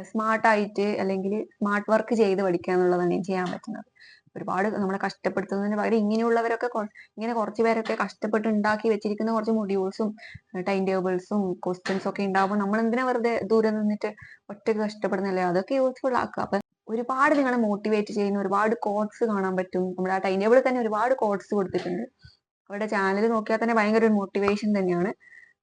Speaker 1: സ്മാർട്ട് ആയിട്ട് അല്ലെങ്കിൽ സ്മാർട്ട് വർക്ക് ചെയ്ത് പഠിക്കുക എന്നുള്ളതാണ് ചെയ്യാൻ പറ്റുന്നത്. ഒരുപാട് നമ്മളെ കഷ്ടപ്പെടുത്തുന്നതിന് പകരം ഇങ്ങനെയുള്ളവരൊക്കെ ഇങ്ങനെ കുറച്ച് പേരൊക്കെ കഷ്ടപ്പെട്ട് ഉണ്ടാക്കി വെച്ചിരിക്കുന്ന കുറച്ച് മൊഡ്യൂൾസും ടൈം ടേബിൾസും ക്വസ്റ്റ്യൻസും ഒക്കെ ഉണ്ടാവുമ്പോൾ നമ്മൾ എന്തിനാ വെറുതെ ദൂരെ നിന്നിട്ട് ഒറ്റയ്ക്ക് കഷ്ടപ്പെടുന്നില്ലേ അതൊക്കെ യൂസ്ഫുൾ ആക്കുക. അപ്പൊ ഒരുപാട് നിങ്ങളെ മോട്ടിവേറ്റ് ചെയ്യുന്ന ഒരുപാട് കോഡ്സ് കാണാൻ പറ്റും. നമ്മുടെ ആ ടൈം ടേബിളിൽ തന്നെ ഒരുപാട് കോഡ്സ് കൊടുത്തിട്ടുണ്ട്. അവരുടെ ചാനൽ നോക്കിയാൽ തന്നെ ഭയങ്കര ഒരു മോട്ടിവേഷൻ തന്നെയാണ്.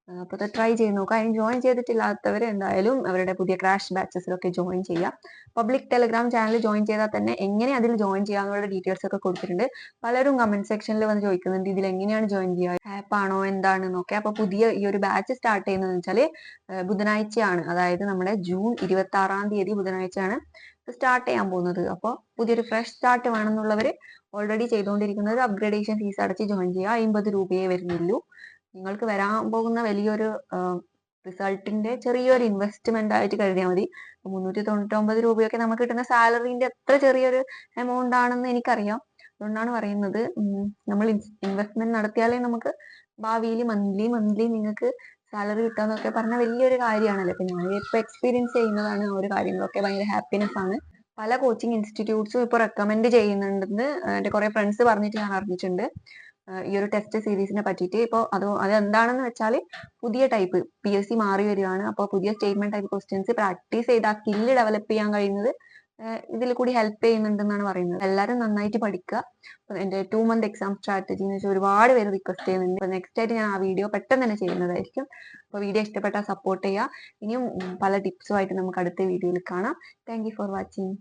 Speaker 1: ആഹ് അപ്പൊ അത് ട്രൈ ചെയ്ത് നോക്കുക അതിന് ജോയിൻ ചെയ്തിട്ടില്ലാത്തവർ എന്തായാലും അവരുടെ പുതിയ ക്രാഷ് ബാച്ചസിലൊക്കെ ജോയിൻ ചെയ്യുക പബ്ലിക് ടെലഗ്രാം ചാനൽ ജോയിൻ ചെയ്താൽ തന്നെ എങ്ങനെ അതിൽ ജോയിൻ ചെയ്യാന്നുള്ള ഡീറ്റെയിൽസ് ഒക്കെ കൊടുത്തിട്ടുണ്ട്. പലരും കമന്റ് സെക്ഷനിൽ വന്ന് ചോദിക്കുന്നുണ്ട് ഇതിൽ എങ്ങനെയാണ് ജോയിൻ ചെയ്യുക? ആപ്പ് ആണോ? എന്താണെന്നൊക്കെ അപ്പൊ പുതിയ ഈ ഒരു ബാച്ച് സ്റ്റാർട്ട് ചെയ്യുന്നതെന്ന് വെച്ചാൽ ബുധനാഴ്ചയാണ്. അതായത് നമ്മുടെ ജൂൺ ഇരുപത്തി ആറാം തീയതി ബുധനാഴ്ചയാണ് സ്റ്റാർട്ട് ചെയ്യാൻ പോകുന്നത്. അപ്പോൾ പുതിയൊരു ഫ്രഷ് സ്റ്റാർട്ട് വേണമെന്നുള്ളവർ ഓൾറെഡി ചെയ്തുകൊണ്ടിരിക്കുന്നത് അപ്ഗ്രേഡേഷൻ ഫീസ് അടച്ച് ജോയിൻ ചെയ്യുക. അമ്പത് രൂപയെ വരുന്നുള്ളൂ. നിങ്ങൾക്ക് വരാൻ പോകുന്ന വലിയൊരു റിസൾട്ടിന്റെ ചെറിയൊരു ഇൻവെസ്റ്റ്മെന്റ് ആയിട്ട് കരുതിയാൽ മതി. മുന്നൂറ്റി തൊണ്ണൂറ്റൊമ്പത് രൂപയൊക്കെ നമുക്ക് കിട്ടുന്ന സാലറിന്റെ എത്ര ചെറിയൊരു എമൗണ്ട് ആണെന്ന് എനിക്കറിയാം. അതുകൊണ്ടാണ് പറയുന്നത് നമ്മൾ ഇൻവെസ്റ്റ്മെന്റ് നടത്തിയാലേ നമുക്ക് ഭാവിയിൽ മന്ത്ലി മന്ത്ലി നിങ്ങൾക്ക് സാലറി കിട്ടാന്നൊക്കെ പറഞ്ഞ വലിയൊരു കാര്യമാണല്ലോ. ഇപ്പൊ ഞാൻ ഇപ്പൊ എക്സ്പീരിയൻസ് ചെയ്യുന്നതാണ് ആ ഒരു കാര്യങ്ങളൊക്കെ ഭയങ്കര ഹാപ്പിനെസ് ആണ്. പല കോച്ചിങ് ഇൻസ്റ്റിറ്റ്യൂട്ട്സും ഇപ്പൊ റെക്കമെൻഡ് ചെയ്യുന്നുണ്ടെന്ന് എന്റെ കുറെ ഫ്രണ്ട്സ് പറഞ്ഞിട്ട് ഞാൻ അറിഞ്ഞിട്ടുണ്ട്. ഈ ഒരു ടെസ്റ്റ് സീരീസിനെ പറ്റിയിട്ട്. ഇപ്പോൾ അത് അതെന്താണെന്ന് വെച്ചാൽ പുതിയ ടൈപ്പ് പി എസ് സി മാറി വരികയാണ്. അപ്പോൾ പുതിയ സ്റ്റേറ്റ്മെന്റ് ടൈപ്പ് ക്വസ്റ്റ്യൻസ് പ്രാക്ടീസ് ചെയ്ത് ആ സ്കില്ല് ഡെവലപ്പ് ചെയ്യാൻ കഴിയുന്നത് ഇതിൽ കൂടി ഹെൽപ്പ് ചെയ്യുന്നുണ്ടെന്നാണ് പറയുന്നത്. എല്ലാവരും നന്നായിട്ട് പഠിക്കുക. എന്റെ ടു മന്ത് എക്സാം സ്ട്രാറ്റജി എന്ന് വെച്ചാൽ ഒരുപാട് പേര് റിക്വസ്റ്റ് ചെയ്യുന്നുണ്ട്. അപ്പൊ നെക്സ്റ്റ് ആയിട്ട് ഞാൻ ആ വീഡിയോ പെട്ടെന്ന് തന്നെ ചെയ്യുന്നതായിരിക്കും. അപ്പോൾ വീഡിയോ ഇഷ്ടപ്പെട്ടാൽ സപ്പോർട്ട് ചെയ്യുക. ഇനിയും പല ടിപ്സുമായിട്ട് നമുക്ക് അടുത്ത വീഡിയോയിൽ കാണാം. Thank for watching